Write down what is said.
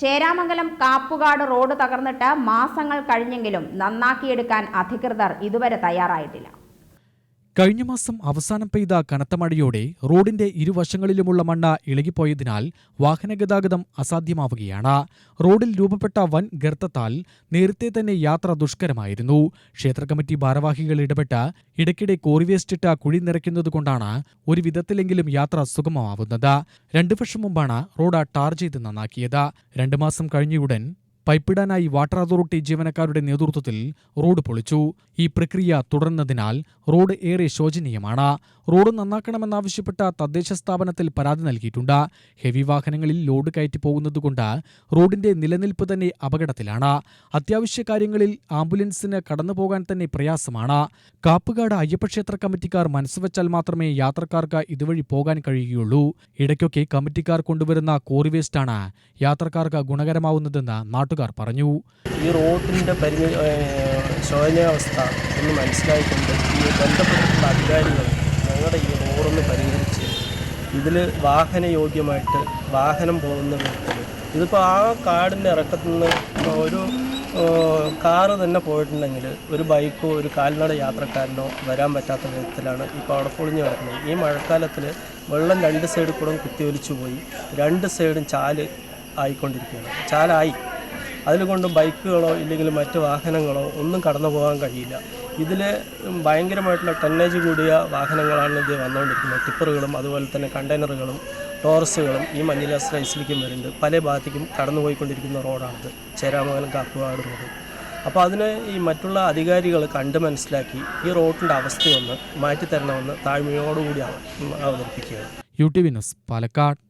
Cheramangalam Kappukad road തകർന്നിട്ട് മാസങ്ങൾ കഴിഞ്ഞെങ്കിലും നന്നാക്കിയെടുക്കാൻ അധികൃതർ ഇതുവരെ തയ്യാറായിട്ടില്ല. കഴിഞ്ഞ മാസം അവസാനം പെയ്ത കനത്ത മഴയോടെ റോഡിന്റെ ഇരുവശങ്ങളിലുമുള്ള മണ്ണ് ഇളകിപ്പോയതിനാൽ വാഹനഗതാഗതം അസാധ്യമാവുകയാണ്. റോഡിൽ രൂപപ്പെട്ട വൻ ഗർത്തത്താൽ നേരത്തെ തന്നെ യാത്ര ദുഷ്കരമായിരുന്നു. ക്ഷേത്ര കമ്മിറ്റി ഭാരവാഹികൾ ഇടപെട്ട് ഇടയ്ക്കിടെ കോറിവേസ്റ്റിട്ട് കുഴി നിറയ്ക്കുന്നതുകൊണ്ടാണ് ഒരു വിധത്തിലെങ്കിലും യാത്ര സുഗമമാവുന്നത്. രണ്ടു വർഷം മുമ്പാണ് റോഡ് ടാർ ചെയ്ത് നന്നാക്കിയത്. രണ്ടു മാസം കഴിഞ്ഞയുടൻ പൈപ്പിടാനായി വാട്ടർ അതോറിറ്റി ജീവനക്കാരുടെ നേതൃത്വത്തിൽ റോഡ് പൊളിച്ചു. ഈ പ്രക്രിയ തുടർന്നതിനാൽ റോഡ് ഏറെ ശോചനീയമാണ്. റോഡ് നന്നാക്കണമെന്നാവശ്യപ്പെട്ട തദ്ദേശ സ്ഥാപനത്തിൽ പരാതി നൽകിയിട്ടുണ്ട്. ഹെവി വാഹനങ്ങളിൽ ലോഡ് കയറ്റി പോകുന്നതുകൊണ്ട് റോഡിന്റെ നിലനിൽപ്പ് തന്നെ അപകടത്തിലാണ്. അത്യാവശ്യ കാര്യങ്ങളിൽ ആംബുലൻസിന് കടന്നുപോകാൻ തന്നെ പ്രയാസമാണ്. കാപ്പുകാട് അയ്യപ്പക്ഷേത്ര കമ്മിറ്റിക്കാർ മനസ്സുവെച്ചാൽ മാത്രമേ യാത്രക്കാർക്ക് ഇതുവഴി പോകാൻ കഴിയുകയുള്ളൂ. ഇടയ്ക്കൊക്കെ കമ്മിറ്റിക്കാർ കൊണ്ടുവരുന്ന കോറി വേസ്റ്റാണ് യാത്രക്കാർക്ക് ഗുണകരമാവുന്നതെന്ന് നാട്ടുകാർ പറഞ്ഞു. ഈ റോഡിന്റെ ശോചനീയ ശോചനീയാവസ്ഥ ഒന്ന് മനസ്സിലായിക്കൊണ്ട് ഈ ബന്ധപ്പെട്ടിട്ടുള്ള അധികാരികൾ ഞങ്ങളുടെ ഈ റോഡൊന്ന് പരിഹരിച്ച് ഇതിൽ വാഹനയോഗ്യമായിട്ട് വാഹനം പോകുന്ന വിധത്തിൽ ഇതിപ്പോൾ ആ കാടിന്റെ ഇറക്കത്തു നിന്ന് ഒരു കാറ് തന്നെ പോയിട്ടുണ്ടെങ്കിൽ ഒരു ബൈക്കോ ഒരു കാൽനട യാത്രക്കാരനോ വരാൻ പറ്റാത്ത വിധത്തിലാണ് ഇപ്പോൾ അവിടെ പൊളിഞ്ഞു കിടക്കുന്നത്. ഈ മഴക്കാലത്തിൽ വെള്ളം രണ്ട് സൈഡിൽ കൂടെ കുത്തിയൊലിച്ചു പോയി രണ്ട് സൈഡും ചാൽ ആയിക്കൊണ്ടിരിക്കുകയാണ്. ചാലായി. അതിൽ കൊണ്ട് ബൈക്കുകളോ ഇല്ലെങ്കിൽ മറ്റ് വാഹനങ്ങളോ ഒന്നും കടന്നു പോകാൻ കഴിയില്ല. ഇതിൽ ഭയങ്കരമായിട്ടുള്ള ടെന്നേജ് കൂടിയ വാഹനങ്ങളാണ് ഇത് വന്നുകൊണ്ടിരിക്കുന്നത് ടിപ്പറുകളും അതുപോലെ തന്നെ കണ്ടെയ്നറുകളും ടോറസുകളും ഈ മഞ്ഞിലാസ് റൈസിലേക്കും വരുന്നുണ്ട്. പല ഭാഗത്തേക്കും കടന്നുപോയിക്കൊണ്ടിരിക്കുന്ന റോഡാണിത്. ചേരാമംഗലം കാപ്പുകാട് റോഡ്. അപ്പോൾ അതിന് ഈ മറ്റുള്ള അധികാരികൾ കണ്ട് മനസ്സിലാക്കി ഈ റോഡിന്റെ അവസ്ഥയൊന്ന് മാറ്റിത്തരണമെന്ന് താഴ്മയോടുകൂടി അവ- അവതരിപ്പിക്കുകയാണ്. U T V news Palakkad.